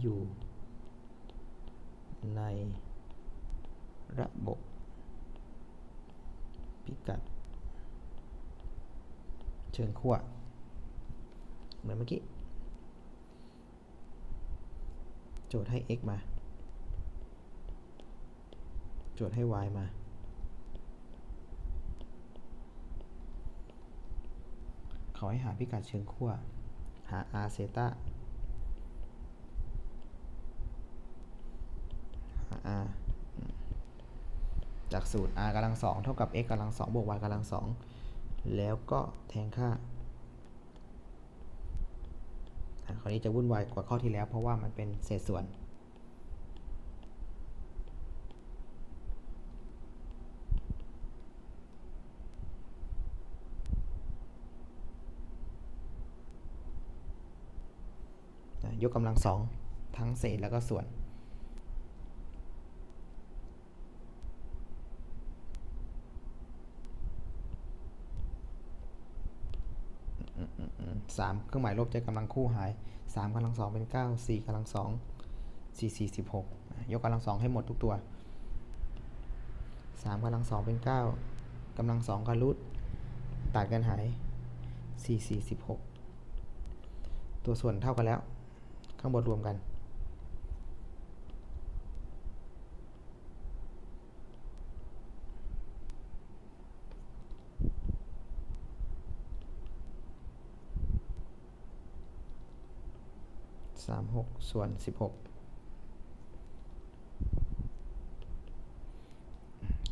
อยู่ในระบบพิกัด เชิงขั้วเหมือนเมื่อกี้ โจทย์ให้ x มา โจทย์ให้ y มา เขาให้หาพิกัดเชิงขั้ว หา r เซตาหา r อืม จากสูตร r กำลังสองเท่ากับ x กำลังสองบวก y กำลังสองแล้วก็แทนค่าคราวนี้จะวุ่นวายกว่าข้อที่แล้ว เพราะว่ามันเป็นเศษส่วน ยกกำลังสองทั้งเศษแล้วก็ส่วน อืมอืมอืม สามเครื่องหมายลบจะกำลังคู่หายสามกำลังสองเป็นเก้าสี่กำลังสองสี่สี่สิบหกยกกำลังสองให้หมดทุกตัวสามกำลังสองเป็นเก้ากำลังสองกับรูทตัดกันหายสี่สี่สิบหกตัวส่วนเท่ากันแล้ว ข้างบนรวมกัน สามหกส่วนสิบหก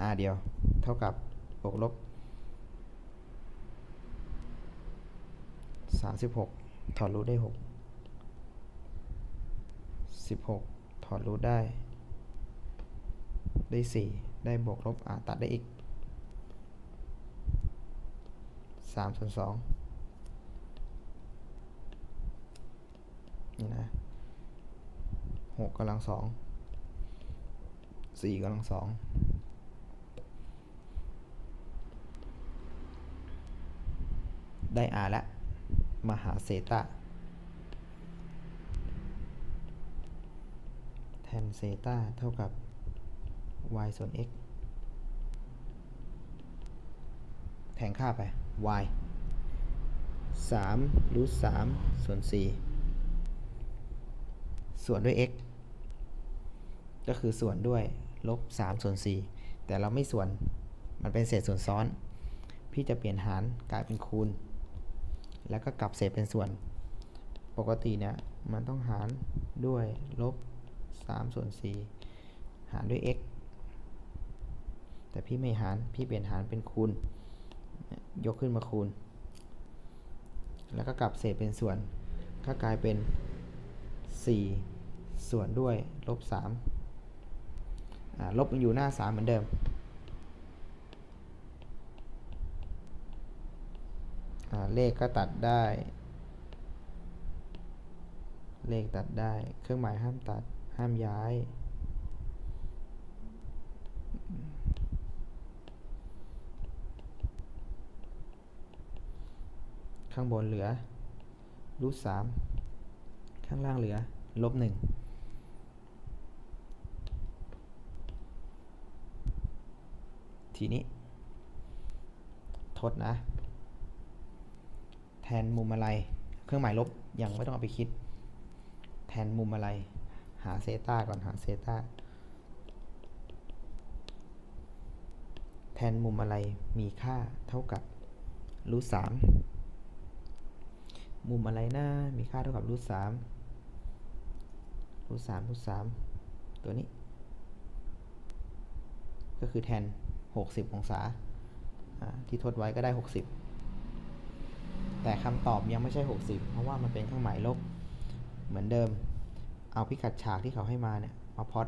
อ่าเดียว เท่ากับบวกลบสามสิบหกถอดรูทได้หกสิบหกถอดรูทได้ ได้สี่ได้บวกลบอาตัดได้อีกสามส่วนสองนี่นะ หกกำลังสองสี่กำลังสองได้ r แล้วมาหาเซตาแทนเซตาเท่ากับ y ส่วน x แทนค่าไป y 3รูท3ส่วน4 ส่วนด้วย x ก็คือส่วนด้วยลบ3ส่วน4แต่เราไม่ส่วนมันเป็นเศษส่วนซ้อน พี่จะเปลี่ยนหารกลายเป็นคูณ แล้วก็กลับเศษเป็นส่วน ปกติเนี่ยมันต้องหารด้วยลบ3ส่วน4หารด้วย x แต่พี่ไม่หารพี่เปลี่ยนหารเป็นคูณ ยกขึ้นมาคูณ แล้วก็กลับเศษเป็นส่วนก็กลายเป็น4 ส่วนด้วยลบ3ลบมันอยู่หน้า 3 เหมือนเดิมเลขก็ตัดได้ เลขตัดได้ เครื่องหมายห้ามตัด ห้ามย้าย ข้างบนเหลือรูทสามข้างล่างเหลือ ลบหนึ่ง ทีนี้ ทดนะ แทนมุมอะไร เครื่องหมายลบยังไม่ต้องเอาไปคิด แทนมุมอะไร หาเซต้าก่อนหาเซต้าแทนมุมอะไรมีค่าเท่ากับรูทสามมุมอะไรนะมีค่าเท่ากับรูทสามรูทสามรูทสามตัวนี้ ก็คือแทน 60 องศาที่ทดไว้ก็ได้ 60 แต่คำตอบยังไม่ใช่ 60 เพราะว่ามันเป็นเครื่องหมายลบ เหมือนเดิม เอาพิกัดฉากที่เขาให้มาเนี่ยมาพอด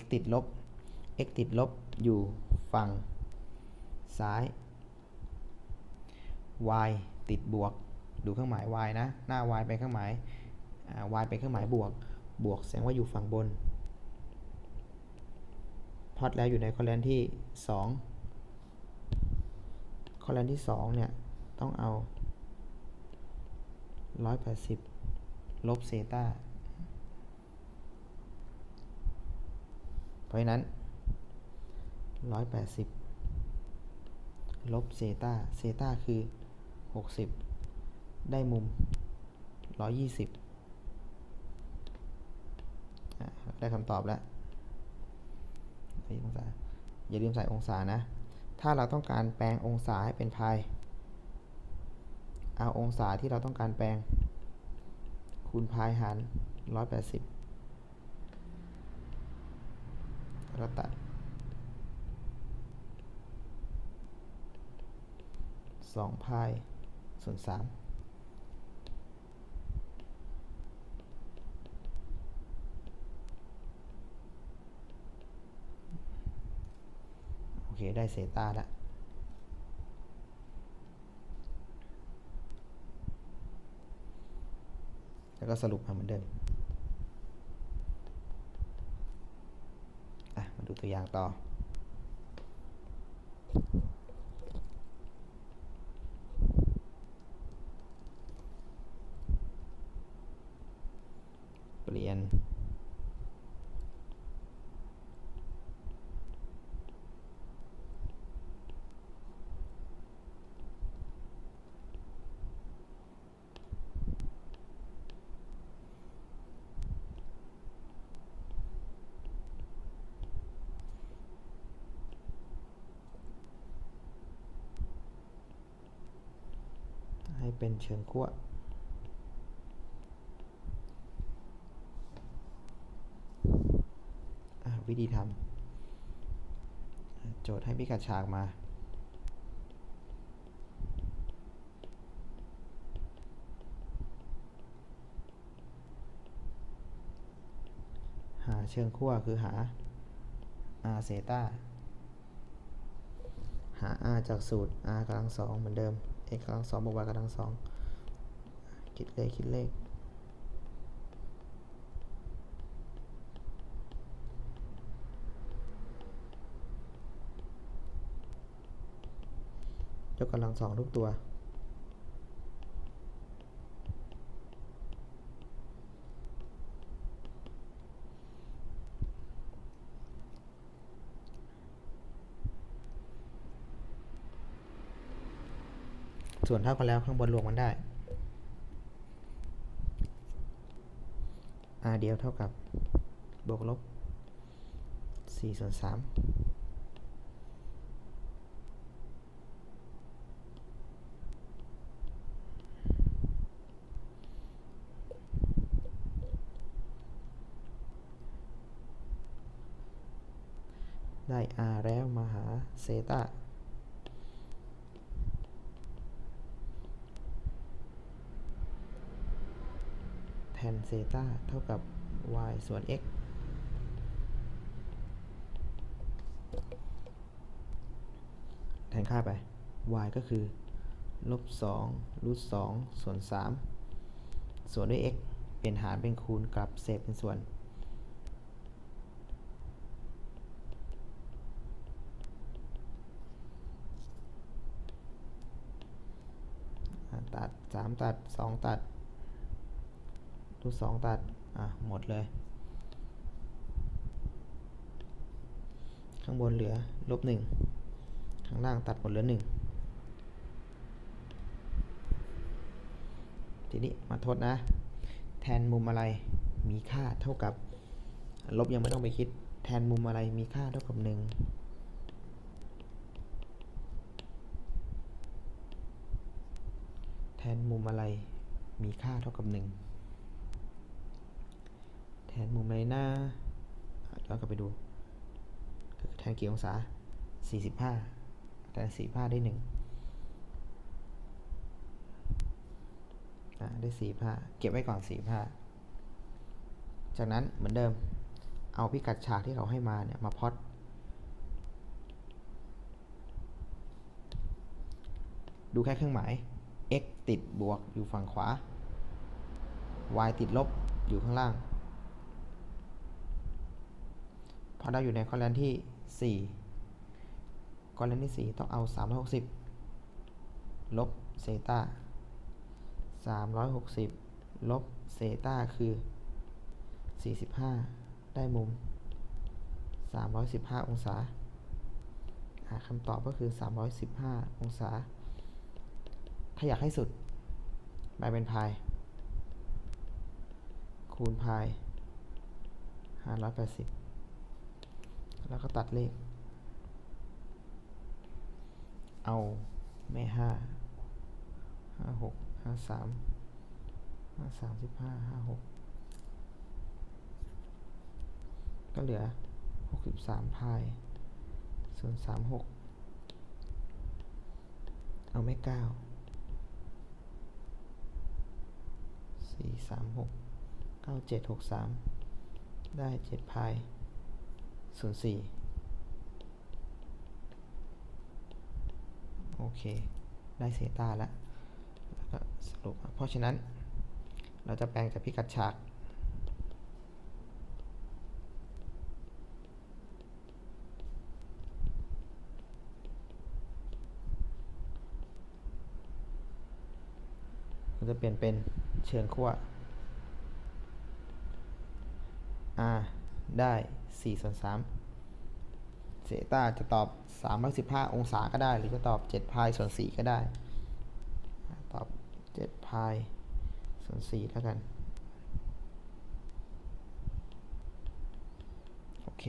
x ติดลบ x ติดลบอยู่ฝั่งซ้าย y ติดบวก ดูเครื่องหมาย y นะ หน้า y เป็นเครื่องหมาย y เป็นเครื่องหมายบวก บวกแสดงว่าอยู่ฝั่งบนพอดแล้วอยู่ในคอลัมนที่ 2 คอลัมน์ที่ 2 เนี่ย ต้องเอา 180 ลบเซตาเพราะฉะนั้น 180 ลบเซตาเซตาคือ 60 ได้มุม 120 ได้คำตอบแล้วองศาอย่าลืมใส่องศานะ ถ้าเราต้องการแปลงองศาให้เป็นพายเอาองศาที่เราต้องการแปลง คูณพายหาร 180แล้วตัด 2 พายส่วน3 เค ได้เซตาแล้วแล้วก็สรุปมาเหมือนเดิมอะมาดูตัวอย่างต่อ เปลี่ยน ให้ เป็นเชิงขั้วอ่วิธีทำโจทย์ให้พิกัดฉากมา หาเชิงขั้วคือหา r เซตาหา r จากสูตร r กำลังสองเหมือนเดิม x กำลังสองบวก y กำลังสองคิดเลขคิดเลขยกกำลังสองทุกตัว ส่วนเท่ากันแล้วข้างบนรวมกันได้ r เดียวเท่ากับบวกลบ4ส่วน3ได้ r แล้วมาหาเซตา นเซตาเท่ากับ y ส่วน x แทนค่าไป y ก็คือลบ2รูท2ส่วน 3 ส่วนด้วย x เปลี่ยนหารเป็นคูณกลับเศษเป็นส่วน ตัด 3 ตัด 2 ตัด รูทสองตัด อะ หมดเลย ข้างบนเหลือลบหนึ่งข้างล่างตัดหมดเหลือหนึ่งทีนี้มาทดนะ แทนมุมอะไรมีค่าเท่ากับ ลบยังไม่ต้องไปคิด แทนมุมอะไรมีค่าเท่ากับหนึ่งแทนมุมอะไรมีค่าเท่ากับหนึ่ง นมุมไรนะอะย้อนกลับไปดูคือแทนกี่องศา 45 แทน 45 ได้ 1 อะได้ 45 เก็บไว้ก่อน 45 จากนั้นเหมือนเดิม เอาพิกัดฉากที่เขาให้มาเนี่ย มาพอตดูแค่เครื่องหมาย x ติดบวกอยู่ฝั่งขวา y ติดลบอยู่ข้างล่าง เราอยู่ในคอลัมน์ที่ 4 คอลัมน์ที่ 4 ต้องเอา 360 ลบเซตาสามร้อยหกสิบลบเซต้าคือสี่สิบห้าได้มุมสามร้อยสิบห้าองศาอ่าคำตอบก็คือสามร้อยสิบห้าองศา ถ้าอยากให้สุดแบ่งเป็นพาย คูณพายห้าร้อย แล้วก็ตัดเลข เอาแม่ห้าห้าหกห้าสามห้าสามสิบห้าห้าหกก็เหลือหกสิบสามพายส่วนสามหกเอาแม่เก้าสี่สามหกเก้าเจ็ดหกสามได้เจ็ดพาย ส่วนสี่โอเค ได้เซตาแล้วแล้วก็สรุป เพราะฉะนั้น เราจะแปลงจากพิกัดฉาก เราจะเปลี่ยนเป็นเชิงขั้ว r ได้4ส่วน3เซต้าจะตอบ 315 องศาก็ได้ หรือจะตอบ7พายส่วน4ก็ได้ ตอบ7พายส่วน4แล้วกัน โอเค